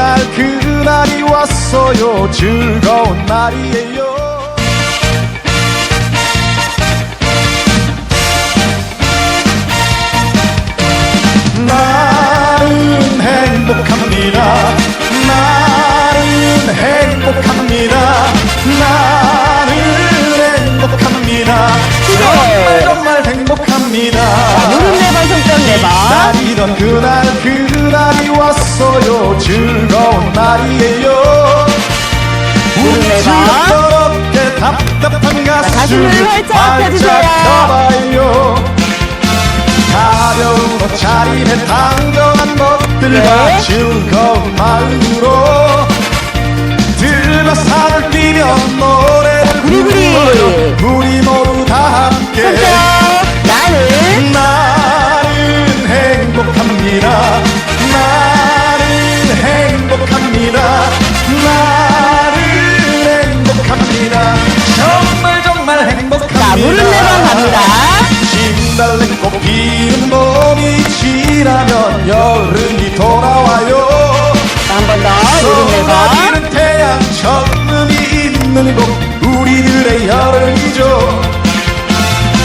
그날 그날이 왔어요. 즐거운 날이에요. 나는 행복합니다. 나는 행복합니다. 나는 행복합니다. 정말 정말 행복합니다. 무릎 네번 손뼉 네번 기다리던 그날 그날이 왔어 요 즐거운 날이에요 우리 네, 즐겁게 답답한 가슴을 활짝. 펴봐요 가벼운 옷차림에 당겨한 것들과 네. 즐거운 마음으로 들과 산을 뛰며 노래를. 불러요 우리 모두 다 함께 나는 나는 행복합니다. 피는 봄이 지나면 여름이 돌아와요. 한번더 네번 쏟아지는 태양 천음이 있는 곳 우리들의 여름이죠.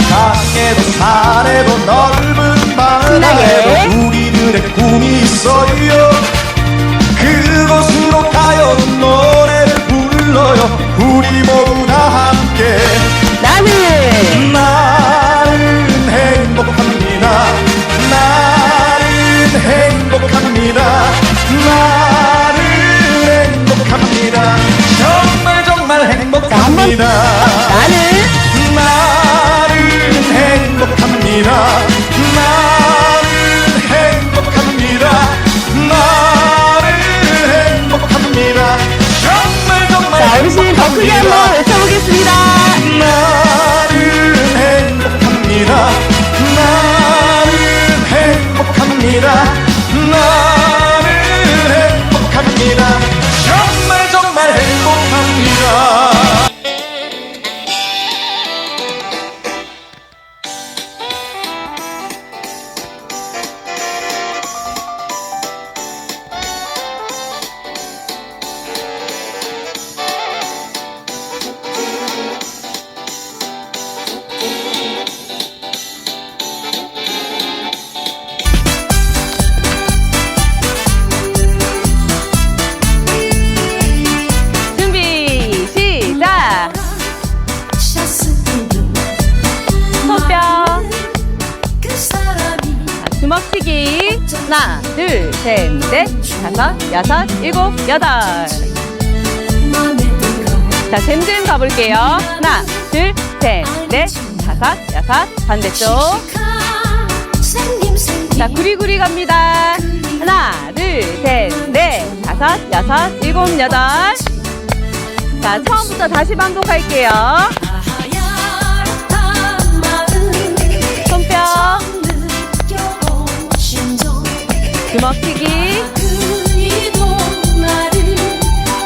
강에도 산에도 넓은. 바다에도 우리들의 꿈이 있어요. 하나 둘 셋 넷 다섯 여섯 일곱 여덟. 자 잼잼 가볼게요. 하나 둘 셋 넷 다섯 여섯 반대쪽. 자 구리구리 갑니다. 하나 둘 셋 넷 다섯 여섯 일곱 여덟. 자 처음부터 다시 반복할게요 먹치기.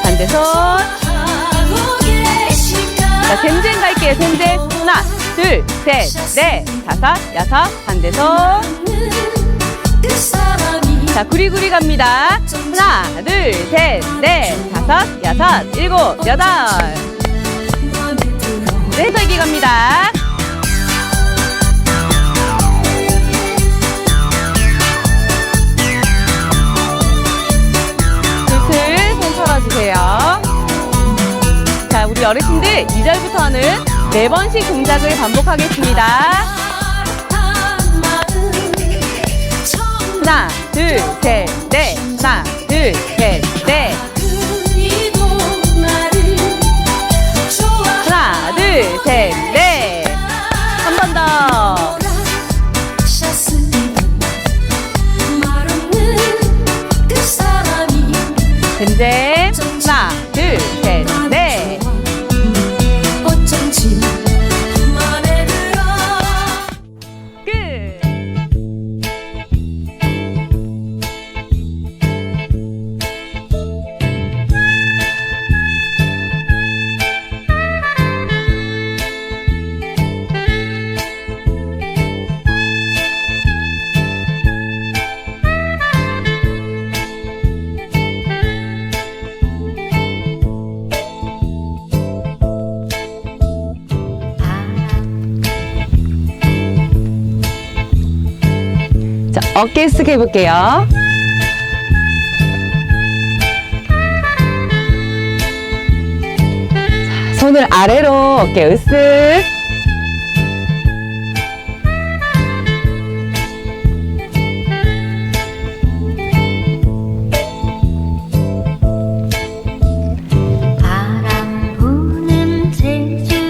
반대손. 자 잼잼 갈게요 잼잼 하나 둘셋넷. 다섯 여섯. 반대손. 자 구리구리 갑니다. 하나 둘셋넷. 다섯 여섯. 일곱 여덟 2절부터는 네 번씩 동작을 반복하겠습니다. 하나 둘 셋 넷. 하나 둘 셋 넷. 하나 둘 셋 넷 어깨 쓱 해볼게요. 자, 손을 아래로 어깨 으쓱.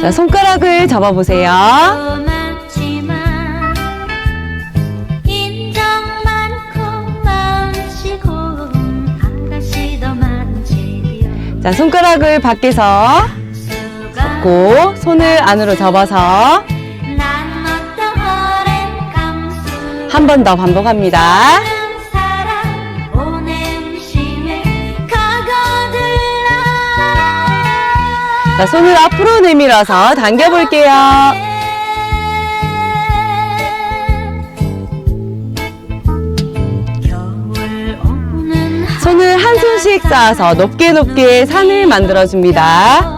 자, 손가락을 접어보세요. 자, 손가락을 밖에서 고 손을 안으로 접어서 한 번 더 반복합니다. 자, 손을 앞으로 내밀어서 당겨볼게요. 손을 한 손 씩 쌓아서 높게 높게 산을 만들어줍니다.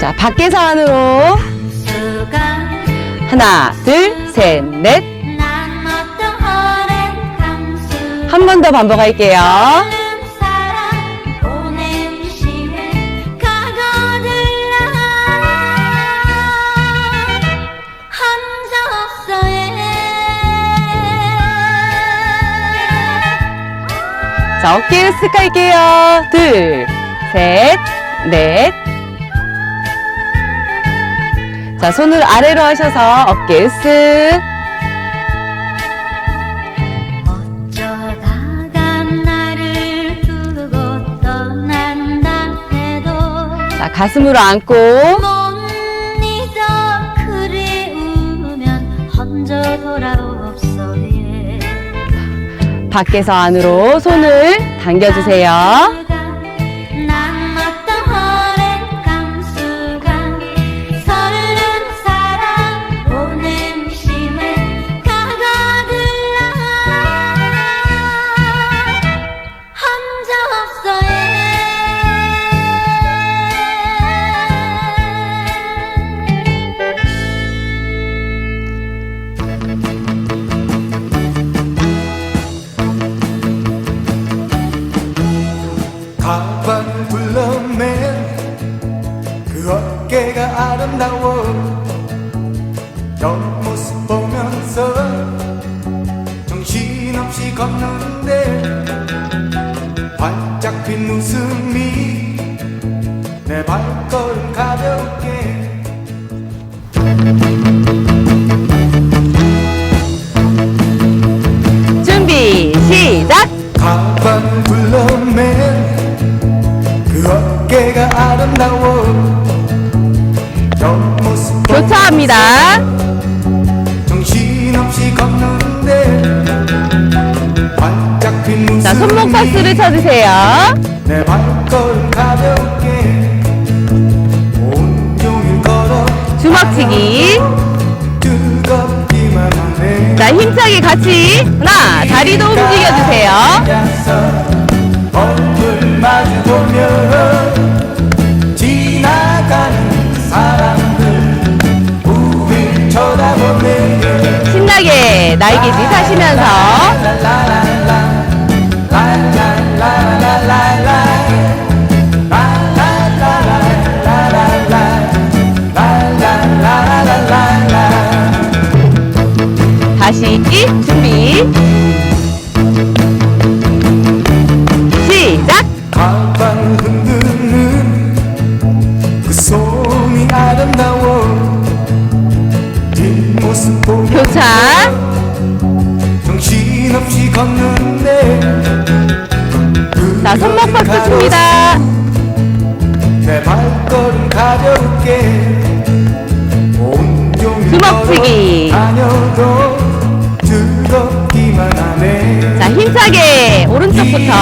자, 밖에서 안으로. 하나, 둘, 셋, 넷. 한 번 더 반복할게요. 자, 어깨를 쓱 할게요. 둘, 셋, 넷. 자, 손을 아래로 하셔서 어깨 쓱. 어쩌다가 나를 두고 떠난다 해도 자, 가슴으로 안고. 못 잊어 그리 우면 혼자 예. 밖에서 안으로 손을 당겨주세요. 내 발걸 힘차게 같이. 하나, 다리도 움직여주세요. 신나게 날개짓 하시면서. 온종일 주먹치기. 자, 힘차게 오른쪽부터.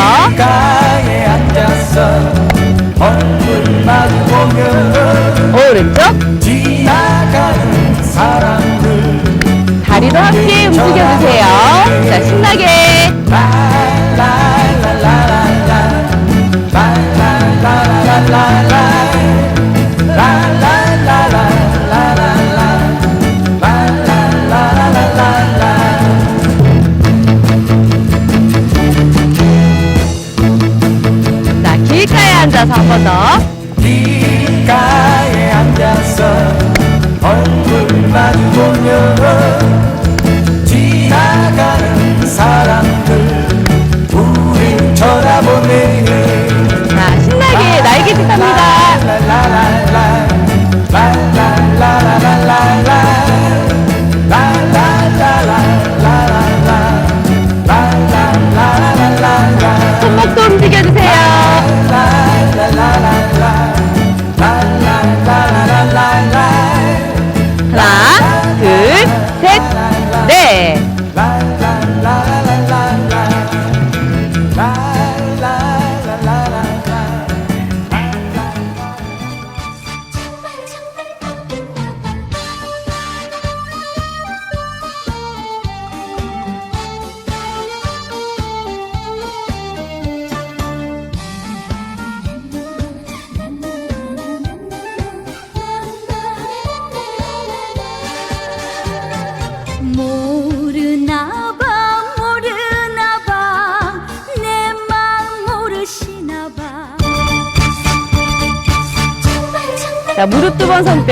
오른쪽. 사람들 다리도 함께 움직여주세요. 자, 신나게. 넷. 자, 무릎 두 번 손뼉.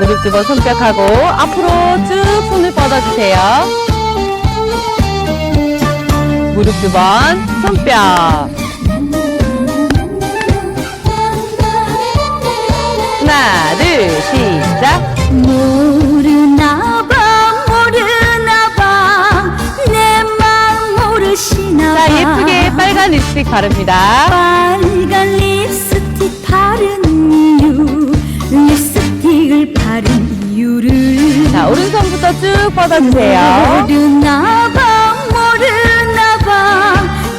무릎 두 번 손뼉하고 앞으로 쭉 손을 뻗어주세요. 무릎 두 번 손뼉. 하나, 둘, 시작. 모르나 봐 모르나 봐 내 마음 모르시나 봐 자, 예쁘게 빨간 립스틱 바릅니다. 오른손부터 쭉 뻗어주세요. 모르나 봐 모르나 봐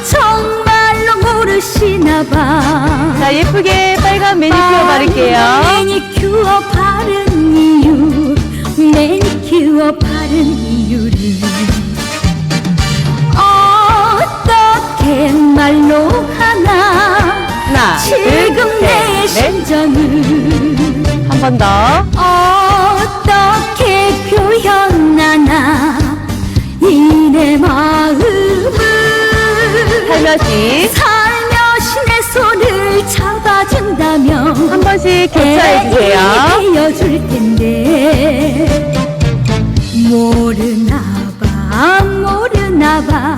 정말로 모르시나 봐 자, 예쁘게 빨간 매니큐어 바를게요. 매니큐어 바른 이유 매니큐어 바른 이유를 어떻게 말로 하나 하나, 지금 둘, 내 셋, 넷. 심정을 한 번 더. 어 살며시 살며시 내 손을 잡아준다면 한 번씩 교차해 주세요. 되어줄 텐데 모르나 봐 모르나 봐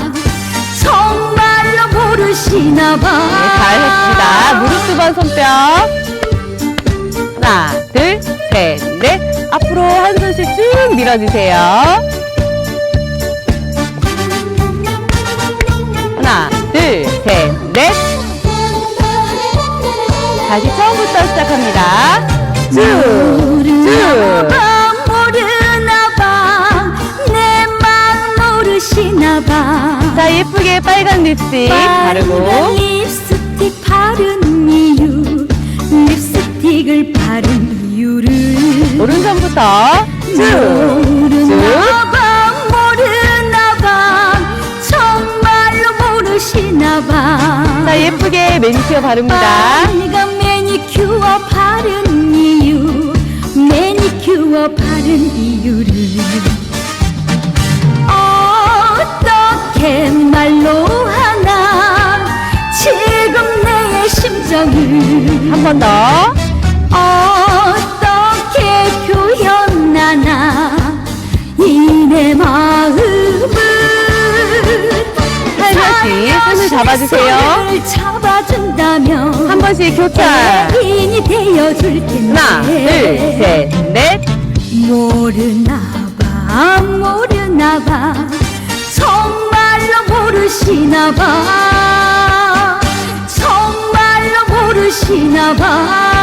정말로 모르시나 봐 네, 잘했습니다. 무릎 두 번 손뼉. 하나, 둘, 셋, 넷. 앞으로 한 손씩 쭉 밀어주세요. 다시 처음부터 시작합니다. 쭉, 모르나 쭉. 봐 모르나 봐내 마음 모르시나 봐. 자, 예쁘게 빨간 립스틱 바르고. 립스틱 바른 이유 립스틱을 바른 이유를. 오른손부터. 쭉, 모르나 봐. 모르나 봐 정말로 모르시나 봐. 자, 예쁘게 매니큐어 바릅니다. 매니큐어 바른 이유 매니큐어 바른 이유를 어떻게 말로 하나 지금 내 심정을 한 번 더. 어 잡아주세요. 한 번씩 교차. 하나, 둘, 셋, 넷. 모르나 봐 모르나 봐 정말로 모르시나 봐 정말로 모르시나 봐